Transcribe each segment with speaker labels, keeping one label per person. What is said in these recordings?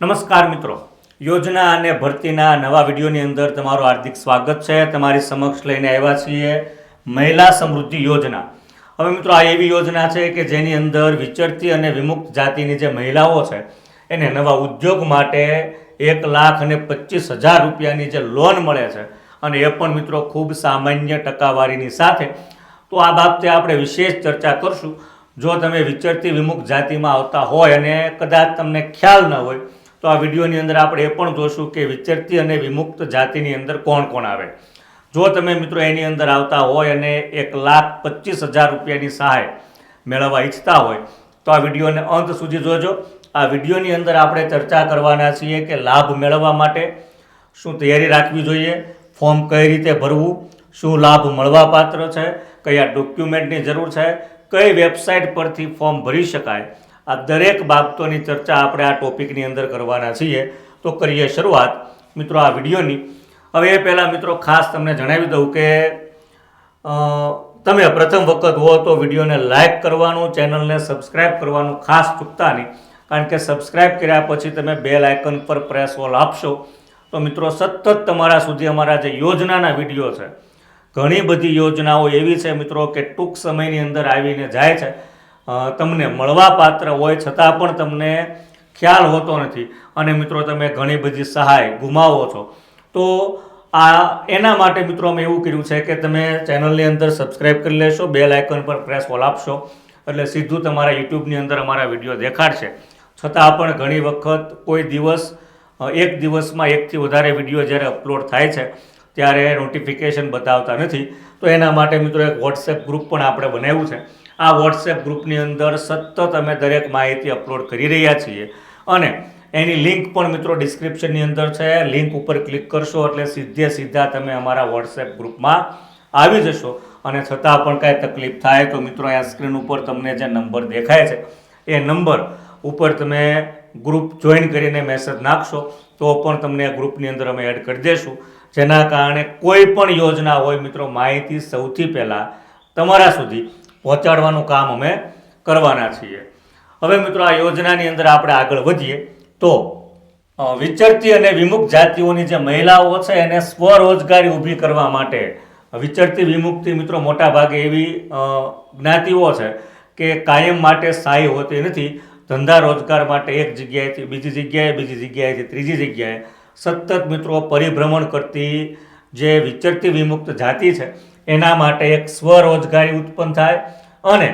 Speaker 1: નમસ્કાર મિત્રો. યોજના અને ભરતીના નવા વિડીયોની અંદર તમારું હાર્દિક સ્વાગત છે. તમારી સમક્ષ લઈને આવ્યા છીએ મહિલા સમૃદ્ધિ યોજના. હવે મિત્રો, આ એવી યોજના છે કે જેની અંદર વિચરતી અને વિમુક્ત જાતિની જે મહિલાઓ છે, એને નવા ઉદ્યોગ માટે એક લાખ અને પચીસ હજાર રૂપિયાની જે લોન મળે છે. અને એ પણ મિત્રો ખૂબ સામાન્ય ટકાવારીની સાથે. તો આ બાબતે આપણે વિશેષ ચર્ચા કરશું. જો તમે વિચરતી વિમુક્ત જાતિમાં આવતા હોય અને કદાચ તમને ખ્યાલ ન હોય તો આ વિડીયોની અંદર આપણે એ પણ જોશું કે વિચરતી અને વિમુક્ત જાતિની અંદર કોણ કોણ આવે. જો તમે મિત્રો એની અંદર આવતા હોય અને એક લાખ પચીસ હજાર રૂપિયાની સહાય મેળવવા ઈચ્છતા હોય, તો આ વિડીયોને અંત સુધી જોજો. આ વિડીયોની અંદર આપણે ચર્ચા કરવાના છીએ કે લાભ મેળવવા માટે શું તૈયારી રાખવી જોઈએ, ફોર્મ કઈ રીતે ભરવું, શું લાભ મળવા પાત્ર છે, કયા ડોક્યુમેન્ટની જરૂર છે, કઈ વેબસાઇટ પરથી ફોર્મ ભરી શકાય આ દરેક બાબતોની ચર્ચા આપણે આ ટોપિકની અંદર કરવાના છીએ. તો કરીએ શરૂઆત. મિત્રો, આ વિડીયોની. હવે એ પહેલાં, મિત્રો, ખાસ તમને જણાવી દઉં કે તમે પ્રથમ વખત હો તો વિડીયોને લાઇક કરવાનું, ચેનલને સબસ્ક્રાઇબ કરવાનું ખાસ ચૂકતા નહીં. કારણ કે સબસ્ક્રાઇબ કર્યા પછી તમે બેલ આઇકન પર પ્રેસ ઓલ આપશો. તો મિત્રો, સતત તમારા સુધી અમારા જે યોજનાના વીડિયો છે, ઘણી બધી યોજનાઓ એવી છે, મિત્રો, કે ટૂંક સમયની અંદર આવીને જાય છે. તમને મળવા પાત્ર હોય છતાં પણ તમને ખ્યાલ હોતો નથી. અને મિત્રો, તમે ઘણી બધી સહાય ગુમાવો છો. તો આ, એના માટે મિત્રો અમે એવું કર્યું છે કે તમે ચેનલની અંદર સબસ્ક્રાઈબ કરી લેશો બેલ આઇકન પર પ્રેસ ઓલ આપશો, એટલે સીધું તમારા યુટ્યુબની અંદર અમારા વીડિયો દેખાડશે. છતાં પણ ઘણી વખત કોઈ દિવસ એક દિવસમાં એકથી વધારે વીડિયો જ્યારે અપલોડ થાય છે, ત્યારે નોટિફિકેશન બતાવતા નથી. તો એના માટે મિત્રો એક વોટ્સએપ ગ્રુપ પણ આપણે બનાવ્યું છે. આ વોટ્સએપ ગ્રુપની અંદર સતત અમે દરેક માહિતી અપલોડ કરી રહ્યા છીએ. અને એની લિંક પણ મિત્રો ડિસ્ક્રિપ્શનની અંદર છે. લિંક ઉપર ક્લિક કરશો એટલે સીધે સીધા તમે અમારા વોટ્સએપ ગ્રુપમાં આવી જશો. અને છતાં પણ કાંઈ તકલીફ થાય તો મિત્રો અહીંયા સ્ક્રીન ઉપર તમને જે નંબર દેખાય છે, એ નંબર ઉપર તમે ગ્રુપ જોઈન કરીને મેસેજ નાખશો, તો પણ તમને આ ગ્રુપની અંદર અમે એડ કરી દઈશું જેના કારણે કોઈ પણ યોજના હોય મિત્રો, માહિતી સૌથી પહેલાં તમારા સુધી પહોંચાડવાનું કામ અમે કરવાના છીએ. હવે મિત્રો આ યોજનાની અંદર આપણે આગળ વધીએ તો વિચરતી અને વિમુક્ત જાતિઓની જે મહિલાઓ છે એને સ્વરોજગારી ઊભી કરવા માટે, વિચરતી વિમુક્તિ મિત્રો મોટા ભાગે એવી જ્ઞાતિઓ છે કે કાયમ માટે સ્થાયી હોતી નથી. ધંધા રોજગાર માટે એક જગ્યાએથી બીજી જગ્યાએ, બીજી જગ્યાએથી ત્રીજી જગ્યાએ સતત મિત્રો પરિભ્રમણ કરતી જે વિચરતી વિમુક્ત જાતિ છે એના માટે એક સ્વરોજગારી ઉત્પન્ન થાય અને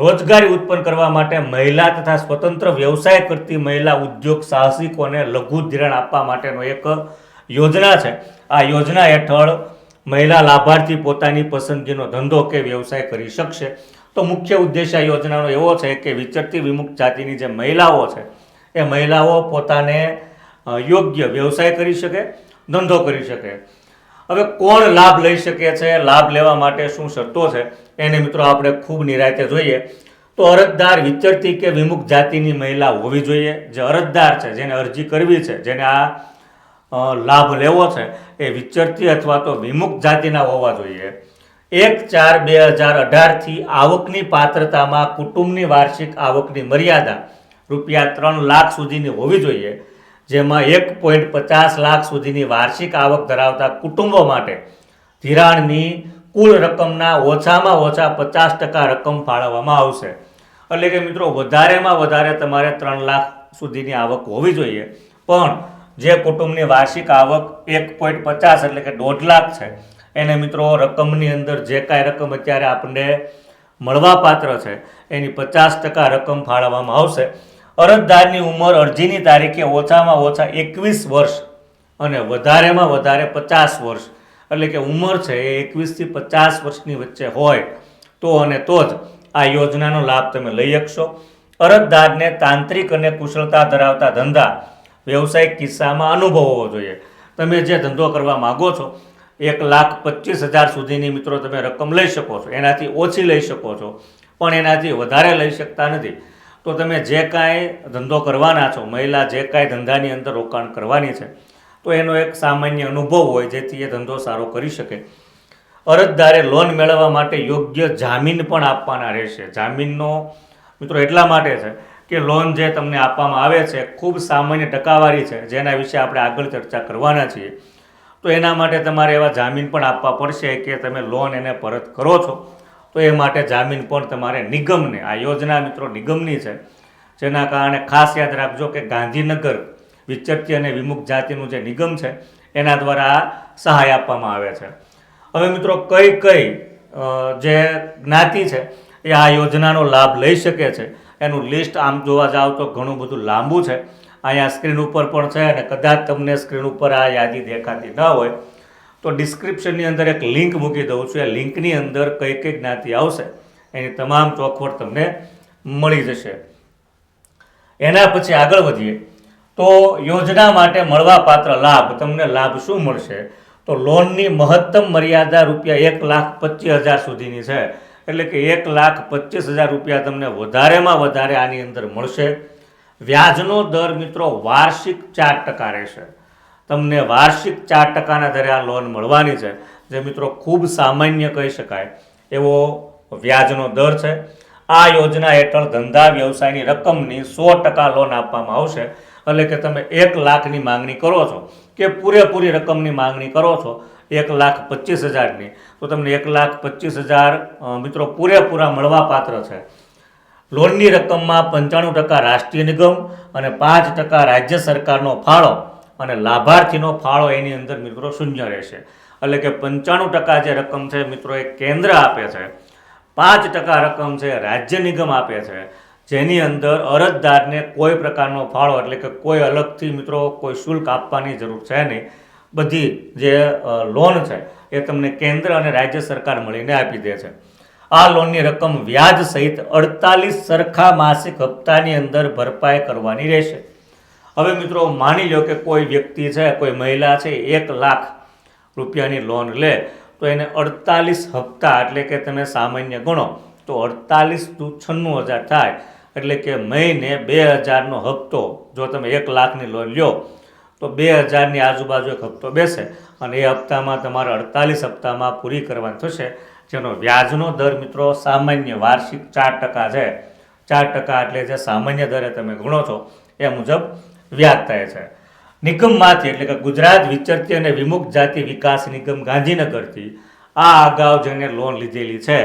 Speaker 1: રોજગારી ઉત્પન્ન કરવા માટે મહિલા તથા સ્વતંત્ર વ્યવસાય કરતી મહિલા ઉદ્યોગ સાહસિકોને લઘુ ધિરાણ આપવા માટેનો એક યોજના છે. આ યોજના હેઠળ મહિલા લાભાર્થી પોતાની પસંદગીનો ધંધો કે વ્યવસાય કરી શકશે. તો મુખ્ય ઉદ્દેશ આ યોજનાનો એવો છે કે વિચરતી વિમુક્ત જાતિની જે મહિલાઓ છે, એ મહિલાઓ પોતાને યોગ્ય વ્યવસાય કરી શકે, ધંધો કરી શકે. હવે કોણ લાભ લઈ શકે છે? લાભ લેવા માટે શું શરતો છે? એને મિત્રો આપણે ખૂબ નિરાયતે જોઈએ. તો અરજદાર વિચરતી કે વિમુખ જાતિની મહિલા હોવી જોઈએ? જે અરજદાર છે, જેને અરજી કરવી છે, જેને આ લાભ લેવો છે, એ વિચરતી અથવા તો વિમુખ જાતિના હોવા જોઈએ. એક ચાર બે હજાર અઢારથી આવકની પાત્રતામાં કુટુંબની વાર્ષિક આવકની મર્યાદા રૂપિયા ત્રણ લાખ સુધીની હોવી જોઈએ. જેમાં એક પોઈન્ટ પચાસ લાખ સુધીની વાર્ષિક આવક ધરાવતા કુટુંબો માટે ધિરાણની કુલ રકમના ઓછામાં ઓછા પચાસ ટકા રકમ ફાળવવામાં આવશે. એટલે કે મિત્રો, વધારેમાં વધારે તમારે ત્રણ લાખ સુધીની આવક હોવી જોઈએ. પણ જે કુટુંબની વાર્ષિક આવક એક પોઈન્ટ પચાસ એટલે કે દોઢ લાખ છે, એને મિત્રો રકમની અંદર જે કાંઈ રકમ અત્યારે આપણને મળવાપાત્ર છે, એની પચાસ ટકા રકમ ફાળવવામાં આવશે. અરજદારની ઉંમર અરજીની તારીખે ઓછામાં ઓછા એકવીસ વર્ષ અને વધારેમાં વધારે પચાસ વર્ષ. એટલે કે ઉંમર છે એ એકવીસથી પચાસ વર્ષની વચ્ચે હોય તો અને તો જ આ યોજનાનો લાભ તમે લઈ શકશો. અરજદારને તાંત્રિક અને કુશળતા ધરાવતા ધંધા વ્યવસાયિક કિસ્સામાં અનુભવ હોવો જોઈએ. તમે જે ધંધો કરવા માગો છો, એક લાખ પચીસ હજાર સુધીની મિત્રો તમે રકમ લઈ શકો છો. એનાથી ઓછી લઈ શકો છો. પણ એનાથી વધારે લઈ શકતા નથી. તો તમે જે કાંઈ ધંધો કરવાના છો, મહિલા જે કાંઈ ધંધાની અંદર રોકાણ કરવાની છે, તો એનો એક સામાન્ય અનુભવ હોય જેથી એ ધંધો સારો કરી શકે. અરજદારે લોન મેળવવા માટે યોગ્ય જામીન પણ આપવાના રહેશે. જામીનનો મિત્રો એટલા માટે છે કે લોન જે તમને આપવામાં આવે છે, ખૂબ સામાન્ય ટકાવારી છે, જેના વિશે આપણે આગળ ચર્ચા કરવાના છીએ. તો એના માટે તમારે એવા જામીન પણ આપવા પડશે કે તમે લોન એને પરત કરો છો. તો એ માટે જામીન પણ તમારે નિગમને, આ યોજના મિત્રો નિગમની છે, જેના કારણે ખાસ યાદ રાખજો કે ગાંધીનગર વિચરતી અને વિમુખ જાતિનું જે નિગમ છે, એના દ્વારા સહાય આપવામાં આવે છે. હવે મિત્રો કઈ કઈ જે જ્ઞાતિ છે, એ આ યોજનાનો લાભ લઈ શકે છે, એનું લિસ્ટ આમ જોવા જાવ તો ઘણું બધું લાંબુ છે. અહીંયા સ્ક્રીન ઉપર પણ છે અને કદાચ તમને સ્ક્રીન ઉપર આ યાદી દેખાતી ન હોય તો ડિસ્ક્રિપ્શનની અંદર એક લિંક મૂકી દઉં છું. એ લિંકની અંદર કઈ કઈ જ્ઞાતિ આવશે, એની તમામ ચોખવટ તમને મળી જશે. એના પછી આગળ વધીએ. તો યોજના માટે મળવાપાત્ર લાભ, તમને લાભ શું મળશે? તો લોનની મહત્તમ મર્યાદા રૂપિયા એક લાખ પચીસ હજાર સુધીની છે. એટલે કે એક લાખ પચીસ હજાર રૂપિયા તમને વધારેમાં વધારે આની અંદર મળશે. વ્યાજનો દર મિત્રો વાર્ષિક ચાર ટકા રહેશે. તમને વાર્ષિક ચાર ટકાના દરે આ લોન મળવાની છે. જે મિત્રો ખૂબ સામાન્ય કહી શકાય. એવો વ્યાજનો દર છે. આ યોજના હેઠળ ધંધા વ્યવસાયની રકમની સો ટકા લોન આપવામાં આવશે. એટલે કે તમે એક લાખની માંગણી કરો છો કે પૂરેપૂરી રકમની માંગણી કરો છો એક લાખ પચીસ હજારની, તો તમને એક લાખ પચીસ હજાર મિત્રો પૂરેપૂરા મળવાપાત્ર છે. લોનની રકમમાં પંચાણું ટકા રાષ્ટ્રીય નિગમ અને પાંચ ટકા રાજ્ય સરકારનો ફાળો અને લાભાર્થીનો ફાળો એની અંદર મિત્રો શૂન્ય રહેશે એટલે કે પંચાણું ટકા જે રકમ છે મિત્રો એ કેન્દ્ર આપે છે. પાંચ ટકા રકમ છે રાજ્ય નિગમ આપે છે. જેની અંદર અરજદારને કોઈ પ્રકારનો ફાળો એટલે કે કોઈ અલગથી મિત્રો કોઈ શુલ્ક આપવાની જરૂર છે નહીં. બધી જે લોન છે એ તમને કેન્દ્ર અને રાજ્ય સરકાર મળીને આપી દે છે. આ લોનની રકમ વ્યાજ સહિત અડતાલીસ સરખા માસિક હપ્તાની અંદર ભરપાઈ કરવાની રહેશે. હવે મિત્રો, માની લો કે કોઈ વ્યક્તિ છે, કોઈ મહિલા છે, એક લાખ રૂપિયાની લોન લે, તો એને અડતાલીસ હપ્તા એટલે કે તમે સામાન્ય ગણો, તો અડતાલીસ ટુ છન્નું હજાર થાય. એટલે કે મહિને બે હજારનો હપ્તો, જો તમે એક લાખની લોન લ્યો, તો બે હજારની આજુબાજુ એક હપ્તો બેસે અને એ હપ્તામાં તમારે અડતાલીસ હપ્તામાં પૂરી કરવાની થશે. જેનો વ્યાજનો દર મિત્રો સામાન્ય વાર્ષિક ચાર ટકા છે. ચાર ટકા એટલે જે સામાન્ય દરે તમે ગણો છો, એ મુજબ વ્યાજ થાય છે. નિગમમાંથી એટલે કે ગુજરાત વિચરતી અને વિમુખ જાતિ વિકાસ નિગમ ગાંધીનગરથી આ અગાઉ જેને લોન લીધેલી છે,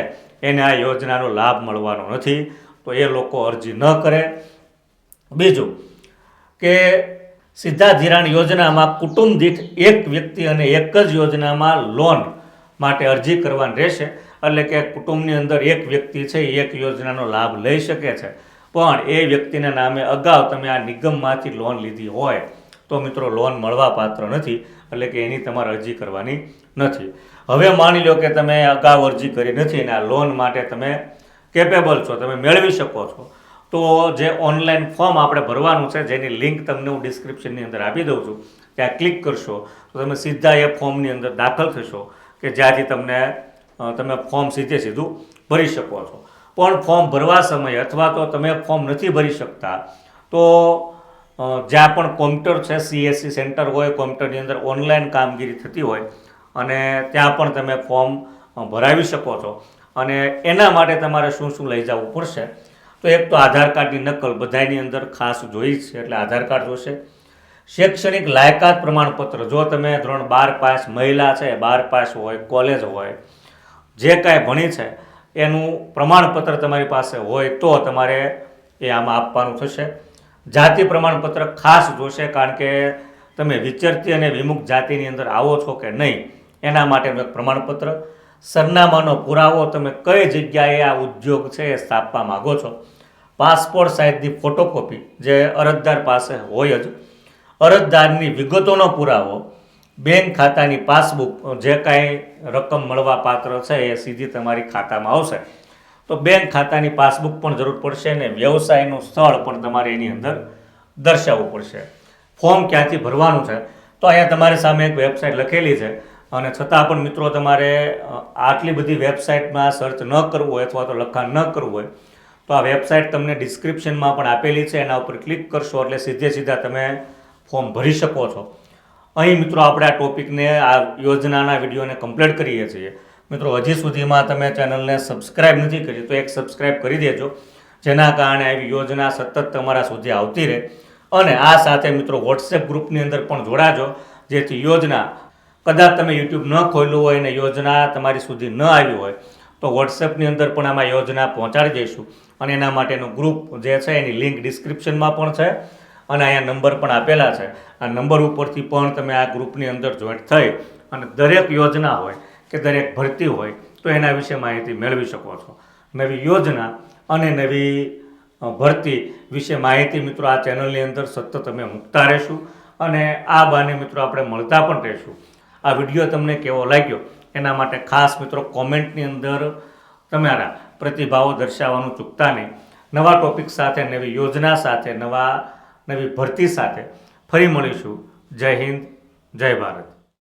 Speaker 1: એને આ યોજનાનો લાભ મળવાનો નથી, તો એ લોકો અરજી ન કરે. બીજું કે સીધા ધિરાણ યોજનામાં કુટુંબ દીઠ એક વ્યક્તિ અને એક જ યોજનામાં લોન માટે અરજી કરવાની રહેશે. એટલે કે કુટુંબની અંદર એક વ્યક્તિ છે એક યોજનાનો લાભ લઈ શકે છે. પણ એ વ્યક્તિના નામે અગાઉ તમે આ નિગમમાંથી લોન લીધી હોય, તો મિત્રો લોન મળવા પાત્ર નથી, એટલે કે એની તમારે અરજી કરવાની નથી. હવે માની લો કે તમે અગાઉ અરજી કરી નથી અને આ લોન માટે તમે કેપેબલ છો, તમે મેળવી શકો છો, તો જે ઓનલાઈન ફોર્મ આપણે ભરવાનું છે, જેની લિંક તમને હું ડિસ્ક્રિપ્શનની અંદર આપી દઉં છું, ત્યાં ક્લિક કરશો, તો તમે સીધા એ ફોર્મની અંદર દાખલ થશો, કે જ્યાંથી તમને તમે ફોર્મ સીધે સીધું ભરી શકો છો. પણ ફોર્મ ભરવા સમયે અથવા તો તમે ફોર્મ નથી ભરી શકતા, તો જ્યાં પણ કોમ્પ્યુટર છે સીએસસી સેન્ટર હોય, કોમ્પ્યુટરની અંદર ઓનલાઈન કામગીરી થતી હોય અને ત્યાં પણ તમે ફોર્મ ભરાવી શકો છો. અને એના માટે તમારે શું શું લઈ જવું પડશે? તો એક તો આધાર કાર્ડની નકલ બધાની અંદર ખાસ જોઈ છે, એટલે આધાર કાર્ડ જોશે. શૈક્ષણિક લાયકાત પ્રમાણપત્ર, જો તમે ધોરણ બાર પાસ મહિલા છે, બાર પાસ હોય, કોલેજ હોય, જે કાંઈ ભણી છે એનું પ્રમાણપત્ર તમારી પાસે હોય તો તમારે એ આમાં આપવાનું થશે. જાતિ પ્રમાણપત્ર ખાસ જોશે કારણ કે તમે વિચરતી અને વિમુખ જાતિની અંદર આવો છો કે નહીં, એના માટેનું એક પ્રમાણપત્ર. સરનામાનો પુરાવો તમે કઈ જગ્યાએ આ ઉદ્યોગ છે એ સ્થાપવા માગો છો? પાસપોર્ટ સાઇઝની ફોટોકોપી જે અરજદાર પાસે હોય જ. અરજદારની વિગતોનો પુરાવો બેંક ખાતાની પાસબુક, જે કાંઈ રકમ મળવા પાત્ર છે એ સીધી તમારી ખાતામાં આવશે. તો બેંક ખાતાની પાસબુક પણ જરૂર પડશે અને વ્યવસાયનું સ્થળ પણ તમારે એની અંદર દર્શાવવું પડશે. ફોર્મ ક્યાંથી ભરવાનું છે? તો અહીંયા તમારી સામે એક વેબસાઇટ લખેલી છે અને છતાં પણ મિત્રો તમારે આટલી બધી વેબસાઇટમાં સર્ચ ન કરવું હોય અથવા તો લખાણ ન કરવું હોય, તો આ વેબસાઇટ તમને ડિસ્ક્રિપ્શનમાં પણ આપેલી છે. એના ઉપર ક્લિક કરશો એટલે સીધે સીધા તમે ફોર્મ ભરી શકો છો. અહીં મિત્રો આપણે આ ટોપિકને, આ યોજનાના વિડીયોને કમ્પ્લીટ કરીએ છીએ. મિત્રો, હજી સુધીમાં તમે ચેનલને સબસ્ક્રાઇબ નથી કરી, તો એક સબસ્ક્રાઇબ કરી દેજો. જેના કારણે આવી યોજના સતત તમારા સુધી આવતી રહે. અને આ સાથે મિત્રો વોટ્સએપ ગ્રુપની અંદર પણ જોડાજો, જેથી યોજના, કદાચ તમે યુટ્યુબ ન ખોલ્યું હોય અને યોજના તમારી સુધી ન આવી હોય, તો વોટ્સએપની અંદર પણ આમાં યોજના પહોંચાડી દઈશું. અને એના માટેનું ગ્રુપ જે છે, એની લિંક ડિસ્ક્રિપ્શનમાં પણ છે. અને અહીંયા નંબર પણ આપેલા છે. આ નંબર ઉપરથી પણ તમે આ ગ્રુપની અંદર જોઈન્ટ થઈ અને દરેક યોજના હોય કે દરેક ભરતી હોય તો એના વિશે માહિતી મેળવી શકો છો. નવી યોજના અને નવી ભરતી વિશે માહિતી મિત્રો આ ચેનલની અંદર સતત તમે મૂકતા રહીશું અને આ બાને મિત્રો આપણે મળતા પણ રહીશું. આ વીડિયો તમને કેવો લાગ્યો? એના માટે ખાસ મિત્રો કોમેન્ટની અંદર તમારા પ્રતિભાવો દર્શાવવાનું ચૂકતા નહીં. નવા ટોપિક સાથે, નવી યોજના સાથે, નવા નવી ભરતી સાથે ફરી મળીશું. જય હિન્દ જય ભારત.